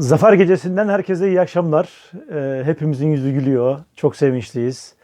Zafer gecesinden herkese iyi akşamlar. Ee, hepimizin yüzü gülüyor. Çok sevinçliyiz.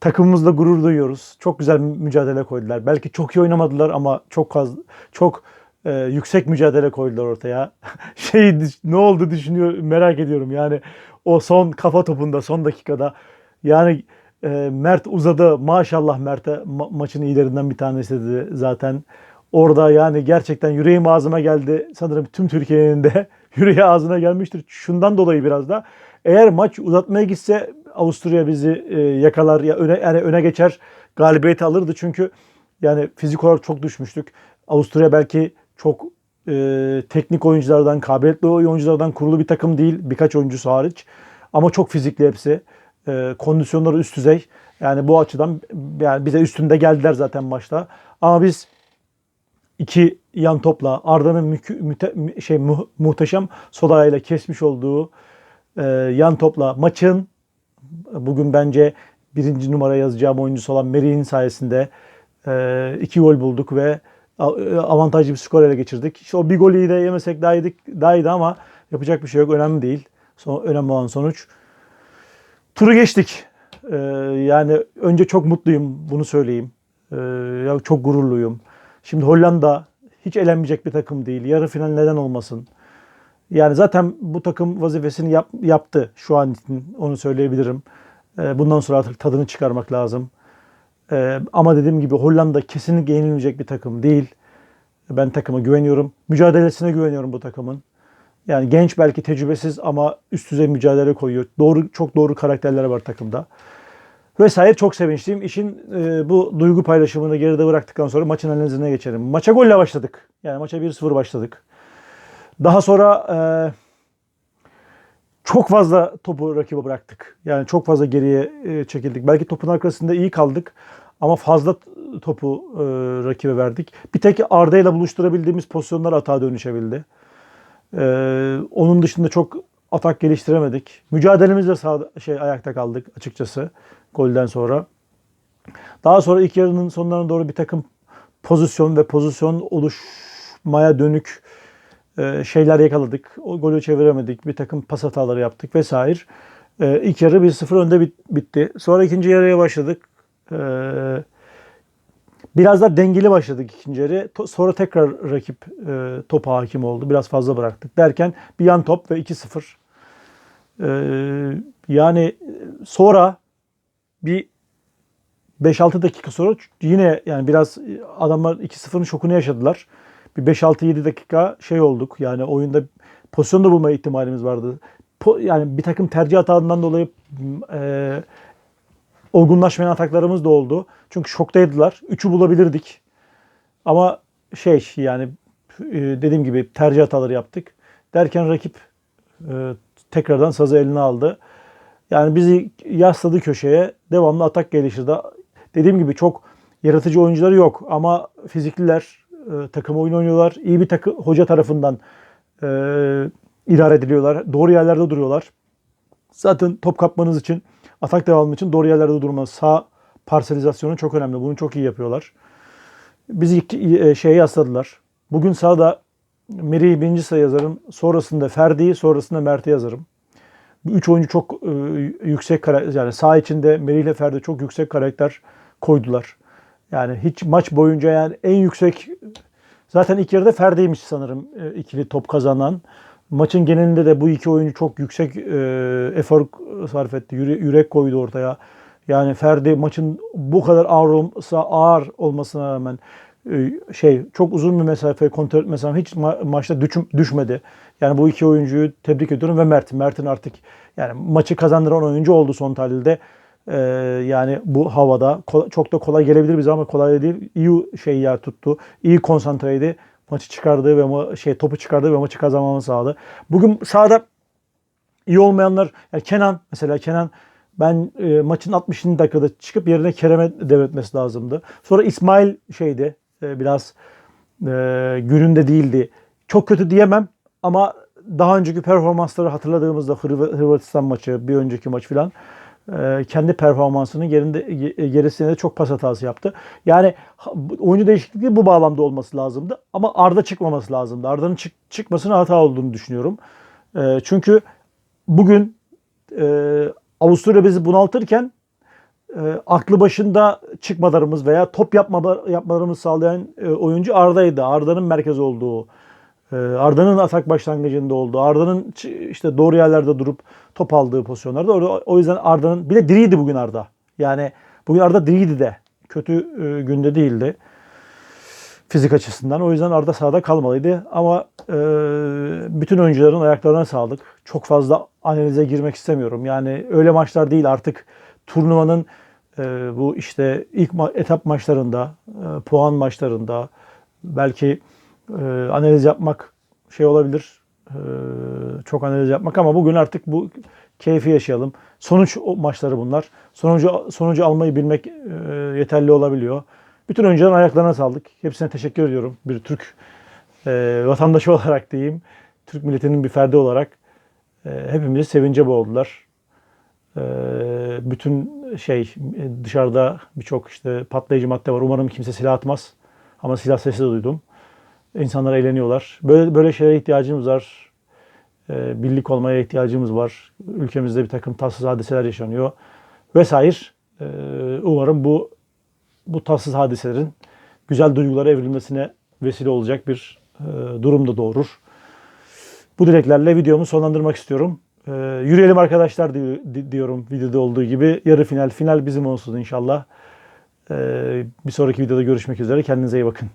Takımımızla gurur duyuyoruz. Çok güzel mücadele koydular. Belki çok iyi oynamadılar ama çok az, çok e, yüksek mücadele koydular ortaya. şey ne oldu düşünüyor merak ediyorum. Yani o son kafa topunda son dakikada yani e, Mert uzadı. Maşallah Mert'e ma- maçın iyilerinden bir tanesiydi zaten. Orada yani gerçekten yüreğim ağzıma geldi. Sanırım tüm Türkiye'nin de yüreği ağzına gelmiştir. Şundan dolayı biraz da eğer maç uzatmaya gitse Avusturya bizi e, yakalar ya öne yani öne geçer galibiyeti alırdı çünkü yani fizik olarak çok düşmüştük. Avusturya belki çok e, teknik oyunculardan, kabiliyetli oyunculardan kurulu bir takım değil. Birkaç oyuncusu hariç. Ama çok fizikli hepsi. E, kondisyonları üst düzey. Yani bu açıdan yani bize üstünde geldiler zaten maçta. Ama biz iki yan topla Arda'nın şey mu- muhteşem Solaya kesmiş olduğu e, yan topla maçın bugün bence birinci numara yazacağım oyuncusu olan Merih'in sayesinde e, iki gol bulduk ve e, avantajlı bir skor ele geçirdik. İşte o bir golü de yemesek daha, iyiydik, daha iyiydi ama yapacak bir şey yok. Önemli değil. Son, önemli olan sonuç. Turu geçtik. E, yani önce çok mutluyum bunu söyleyeyim. E, ya çok gururluyum. Şimdi Hollanda hiç elenmeyecek bir takım değil. Yarı final neden olmasın? Yani zaten bu takım vazifesini yap- yaptı şu an için onu söyleyebilirim. Ee, Bundan sonra artık tadını çıkarmak lazım. Ee, Ama dediğim gibi Hollanda kesinlikle yenilmeyecek bir takım değil. Ben takıma güveniyorum. Mücadelesine güveniyorum bu takımın. Yani genç belki tecrübesiz ama üst düzey mücadele koyuyor. Doğru çok doğru karakterler var takımda. Vesaire çok sevinçliyim. İşin e, bu duygu paylaşımını geride bıraktıktan sonra maçın analizine geçelim. Maça golle başladık. Yani maça 1-0 başladık. Daha sonra e, çok fazla topu rakibe bıraktık. Yani çok fazla geriye e, çekildik. Belki topun arkasında iyi kaldık ama fazla topu e, rakibe verdik. Bir tek Arda ile buluşturabildiğimiz pozisyonlar hata dönüşebildi. E, onun dışında çok atak geliştiremedik. Mücadelemizde sağ, şey ayakta kaldık açıkçası golden sonra. Daha sonra ilk yarının sonlarına doğru bir takım pozisyon ve pozisyon oluşmaya dönük e, şeyler yakaladık. O golü çeviremedik. Bir takım pas hataları yaptık vesaire. E, ilk yarı 1-0 önde bit- bitti. Sonra ikinci yarıya başladık. E, biraz da dengeli başladık ikinci yarı. Sonra tekrar rakip e, topa hakim oldu. Biraz fazla bıraktık. Derken bir yan top ve 2-0. E, yani sonra bir 5-6 dakika sonra yine yani biraz adamlar 2-0'ın şokunu yaşadılar. Bir 5-6-7 dakika şey olduk. Yani oyunda pozisyon da bulma ihtimalimiz vardı. Po- yani bir takım tercih hatalarından dolayı e, olgunlaşmayan ataklarımız da oldu. Çünkü şoktaydılar. Üçü bulabilirdik. Ama şey yani e, dediğim gibi tercih hataları yaptık. Derken rakip e, tekrardan sazı eline aldı. Yani bizi yasladı köşeye. Devamlı atak geliştirdi. Dediğim gibi çok yaratıcı oyuncuları yok ama fizikliler, e, takım oyunu oynuyorlar. İyi bir takım hoca tarafından e, idare ediliyorlar. Doğru yerlerde duruyorlar. Zaten top kapmanız için, atak devamı için doğru yerlerde durmanız, sağ parselizasyonu çok önemli. Bunu çok iyi yapıyorlar. Bizi e, şeye yasladılar. Bugün sağda Meri'yi birinci sayı yazarım. Sonrasında Ferdi'yi, sonrasında Mert'i yazarım. Bu üç oyuncu çok e, yüksek karakter, yani sağ içinde Merih ile Ferdi çok yüksek karakter koydular. Yani hiç maç boyunca yani en yüksek zaten ilk yarıda Ferdi'ymiş sanırım e, ikili top kazanan. Maçın genelinde de bu iki oyuncu çok yüksek e, efor sarf etti. Yüre- yürek koydu ortaya. Yani Ferdi maçın bu kadar ağır, ağır olmasına rağmen e, şey çok uzun bir mesafe kontrol etmesem hiç ma- maçta düşüm- düşmedi. Yani bu iki oyuncuyu tebrik ediyorum ve Mert. Mert'in artık yani maçı kazandıran oyuncu oldu son tahlilde. Ee, yani bu havada çok da kolay gelebilir bize ama kolay değil. İyi şey yer tuttu. İyi konsantreydi. Maçı çıkardı ve ma- şey topu çıkardı ve maçı kazanmamı sağladı. Bugün sahada iyi olmayanlar yani Kenan mesela Kenan ben e, maçın 60. dakikada çıkıp yerine Kerem'e devretmesi lazımdı. Sonra İsmail şeydi e, biraz e, gününde değildi. Çok kötü diyemem ama daha önceki performansları hatırladığımızda Hırv- Hırvatistan maçı, bir önceki maç filan kendi performansının gerinde, ge- gerisine de çok pas hatası yaptı. Yani oyuncu değişikliği bu bağlamda olması lazımdı ama Arda çıkmaması lazımdı. Arda'nın çık, çıkmasının hata olduğunu düşünüyorum. E, çünkü bugün e, Avusturya bizi bunaltırken e, aklı başında çıkmalarımız veya top yapma, yapmalarımızı sağlayan e, oyuncu Arda'ydı. Arda'nın merkez olduğu, Arda'nın atak başlangıcında olduğu, Arda'nın işte doğru yerlerde durup top aldığı pozisyonlarda. Orada, o yüzden Arda'nın bir de diriydi bugün Arda. Yani bugün Arda diriydi de. Kötü e, günde değildi fizik açısından. O yüzden Arda sahada kalmalıydı. Ama e, bütün oyuncuların ayaklarına sağlık. Çok fazla analize girmek istemiyorum. Yani öyle maçlar değil artık turnuvanın e, bu işte ilk ma- etap maçlarında, e, puan maçlarında belki e, analiz yapmak şey olabilir. e, çok analiz yapmak ama bugün artık bu keyfi yaşayalım. Sonuç maçları bunlar. Sonucu sonucu almayı bilmek e, yeterli olabiliyor. Bütün oyuncuların ayaklarına sağlık. Hepsine teşekkür ediyorum. Bir Türk e, vatandaşı olarak diyeyim. Türk milletinin bir ferdi olarak e, hepimizi sevince boğdular. E, bütün şey dışarıda birçok işte patlayıcı madde var. Umarım kimse silah atmaz. Ama silah sesi de duydum. İnsanlar eğleniyorlar. Böyle böyle şeylere ihtiyacımız var. E, birlik olmaya ihtiyacımız var. Ülkemizde bir takım tatsız hadiseler yaşanıyor. Vesaire. E, umarım bu bu tatsız hadiselerin güzel duygulara evrilmesine vesile olacak bir e, durum da doğurur. Bu dileklerle videomu sonlandırmak istiyorum. E, yürüyelim arkadaşlar di- di- diyorum videoda olduğu gibi. Yarı final, final bizim olsun inşallah. E, bir sonraki videoda görüşmek üzere. Kendinize iyi bakın.